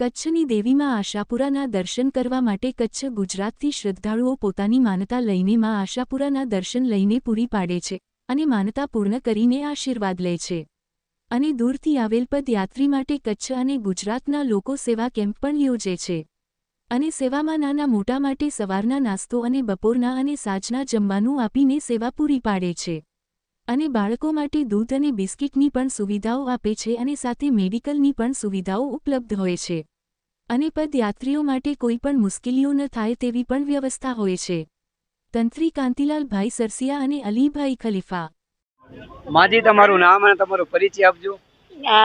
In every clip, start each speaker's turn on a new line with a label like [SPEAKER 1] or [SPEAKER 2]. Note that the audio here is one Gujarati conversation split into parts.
[SPEAKER 1] કચ્છની દેવીમાં આશાપુરાના દર્શન કરવા માટે કચ્છ ગુજરાતથી શ્રદ્ધાળુઓ પોતાની માનતા લઈને માં આશાપુરાના દર્શન લઈને પૂરી પાડે છે અને માનતા પૂર્ણ કરીને આશીર્વાદ લે છે. અને દૂરથી આવેલ પદયાત્રી માટે કચ્છ અને ગુજરાતના લોકો સેવા કેમ્પ પણ યોજે છે. અને સેવામાં નાના મોટા માટે સવારના નાસ્તો અને બપોરના અને સાંજના જમવાનું આપીને સેવા પૂરી પાડે છે. અને બાળકો માટે દૂધ અને બિસ્કિટની પણ સુવિધાઓ આપે છે અને સાથે મેડિકલની પણ સુવિધાઓ ઉપલબ્ધ હોય છે. અને પદયાત્રીઓ માટે કોઈ પણ મુશ્કેલીઓ ન થાય તેવી પણ વ્યવસ્થા હોય છે. તંત્રી કાંતિલાલભાઈ સરસિયા અને અલીભાઈ ખલીફા.
[SPEAKER 2] માજી તમારું નામ અને તમારો પરિચય આપજો.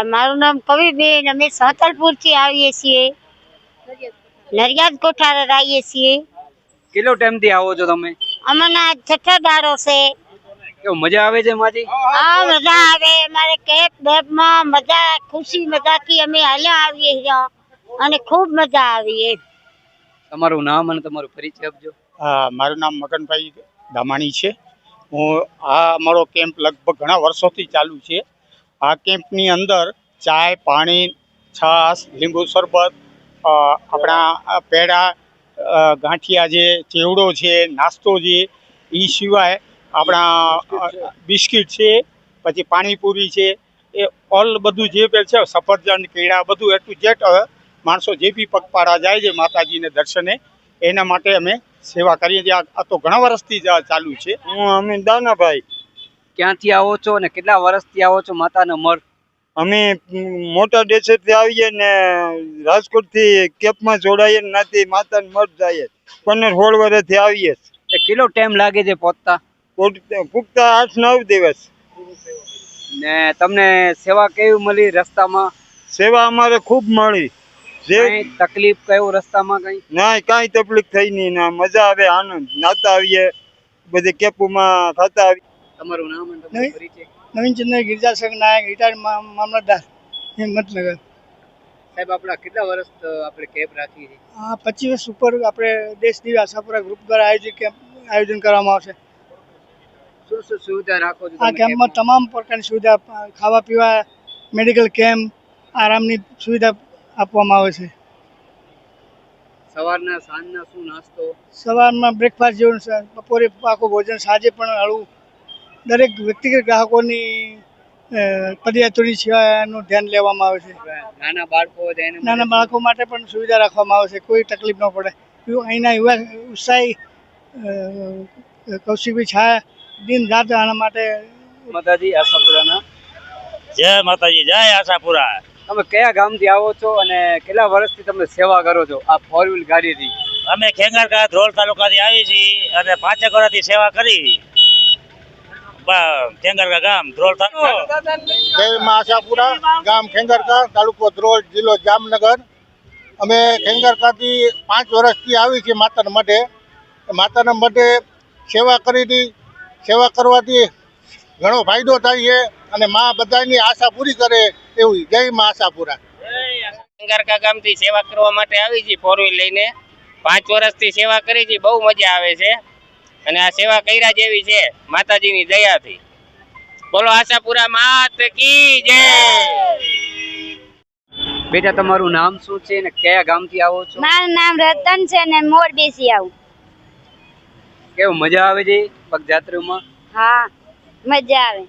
[SPEAKER 3] મારું નામ કવિબેન. અમે સાતલપુરથી આવીએ છીએ. નરિયાદ કોઠાર આવીએ છીએ.
[SPEAKER 2] કેટલો ટાઈમથી આવો છો તમે?
[SPEAKER 3] અમને છઠ્ઠો દાડો છે.
[SPEAKER 2] કેવું મજા આવે છે માજી
[SPEAKER 3] આ મજા આવે. અમારે કેપ બેબમાં મજા ખુશી મજાથી અમે હાલ્યા આવીએ છીએ. અને ખૂબ મજા આવી.
[SPEAKER 2] તમારું નામ અને તમારો પરિચય આપજો.
[SPEAKER 4] હા મારું નામ મગનભાઈ દામાણી છે. હું આ અમારો કેમ્પ લગભગ ઘણા વર્ષોથી ચાલુ છે. આ કેમ્પની અંદર ચાય પાણી છાશ લીંબુ શરબત આપણા પેડા ગાંઠિયા છે ચેવડો છે નાસ્તો છે એ સિવાય આપણા બિસ્કિટ છે પછી પાણીપુરી છે એ ઓલ બધું જે પેલ છે સફરજન કેળા બધું એટલું જેટ માણસો જે બી પગપાળા જાય છે માતાજીને દર્શને એના માટે અમે સેવા કરીએ છીએ. આ તો ઘણા વર્ષથી જ ચાલુ છે. હું અમે દાનાભાઈ
[SPEAKER 2] ક્યાંથી આવો છો અને કેટલા વર્ષથી આવો છો માતાના મર
[SPEAKER 4] અમે મોટા દેશેથી આવીએ ને રાજકોટથી કેપમાં જોડાઈએ નથી માતાને મઠ જઈએ. પંદર સોળ વર્ષથી આવીએ.
[SPEAKER 2] એ કેટલો ટાઈમ લાગે છે પહોંચતા?
[SPEAKER 4] પૂગતા આઠ નવ દિવસ.
[SPEAKER 2] ને તમને સેવા કેવી મળી રસ્તામાં?
[SPEAKER 4] સેવા અમારે ખૂબ મળી. જે
[SPEAKER 2] તકલીફ કયો રસ્તામાં કઈ?
[SPEAKER 4] ના કાંઈ તકલીફ થઈ નહીં. ના મજા આવે આનંદ. નાતા આવીએ બધી કેપુમાં ખાતા આવીએ.
[SPEAKER 2] તમારું નામ નવીન ચંદ્ર
[SPEAKER 5] નહીં. ગિરજા સંઘ નાયક રિટાયર્ડ મા- મામલતદાર હિંમતનગર.
[SPEAKER 2] સાહેબ આપણા કેટલા વર્ષ આપણે કેબ રાખી છે?
[SPEAKER 5] હા પચીસ વર્ષ ઉપર આપણે દેશ દિવ્ય આશાપુરા ગ્રુપ દ્વારા આયોજિત કેમ્પ આયોજન કરવામાં આવશે.
[SPEAKER 2] શું શું સુવિધા રાખો છો
[SPEAKER 5] આ કેમ્પમાં તમામ પ્રકારની સુવિધા ખાવા પીવા મેડિકલ કેમ્પ આરામની સુવિધા આપવામાં આવે છે.
[SPEAKER 2] સવારના સાંજના શું નાસ્તો?
[SPEAKER 5] સવારમાં બ્રેકફાસ્ટ જેવું બપોરે પાકું ભોજન સાંજે પણ હળવું દરેક વ્યક્તિગત ગ્રાહકોની પદયાત્રી સેવાનું ધ્યાન લેવામાં આવે છે.
[SPEAKER 2] નાના બાળકો
[SPEAKER 5] નાના બાળકો માટે પણ સુવિધા રાખવામાં આવે છે. કોઈ તકલીફ ન પડે. અહીંના યુવા ઉત્સાહી કૌશિકભાઈ છાયા દિન રાત આના માટે
[SPEAKER 2] માતાજી આશાપુરાના?
[SPEAKER 6] જય માતાજી જય આશાપુરા.
[SPEAKER 2] તમે કયા ગામથી આવો છો અને કેટલા વર્ષથી તમે સેવા કરો છો આ ફોર વ્હીલ ગાડીથી?
[SPEAKER 6] અમે ખેંગારકા ધ્રોલ તાલુકાથી આવી છીએ અને પાંચેક વર્ષથી સેવા કરી. બ- ખેંગારકા ગામ ધ્રોલ તાલુકો.
[SPEAKER 4] જય મા આશાપુરા ગામ ખેંગરકા તાલુકો ધ્રોલ જિલ્લો જામનગર. અમે ખેંગરકાથી પાંચ વર્ષથી આવી છીએ માતાના મઢે. માતાના મઢે સેવા કરી સેવા કરવાથી ઘણો ફાયદો થાય છે અને મા બધાની આશા પૂરી કરે એવું જય મા આશાપુરા.
[SPEAKER 7] અંગારકા ગામથી સેવા કરવા માટે આવી છે ફોર વ્હીલ લઈને. પાંચ વર્ષથી સેવા કરી છે બહુ મજા આવે છે. અને આ સેવા કર્યા જેવી છે માતાજીની દયાથી. બોલો આશાપુરા માત કી જય!
[SPEAKER 2] બેટા તમારું નામ શું છે અને કયા ગામથી આવો છો?
[SPEAKER 3] મારું નામ રતન છે ને મોર બેસી આવું.
[SPEAKER 2] કેવું મજા આવે છે? પગયાત્રીમાં
[SPEAKER 3] હા મજા આવે.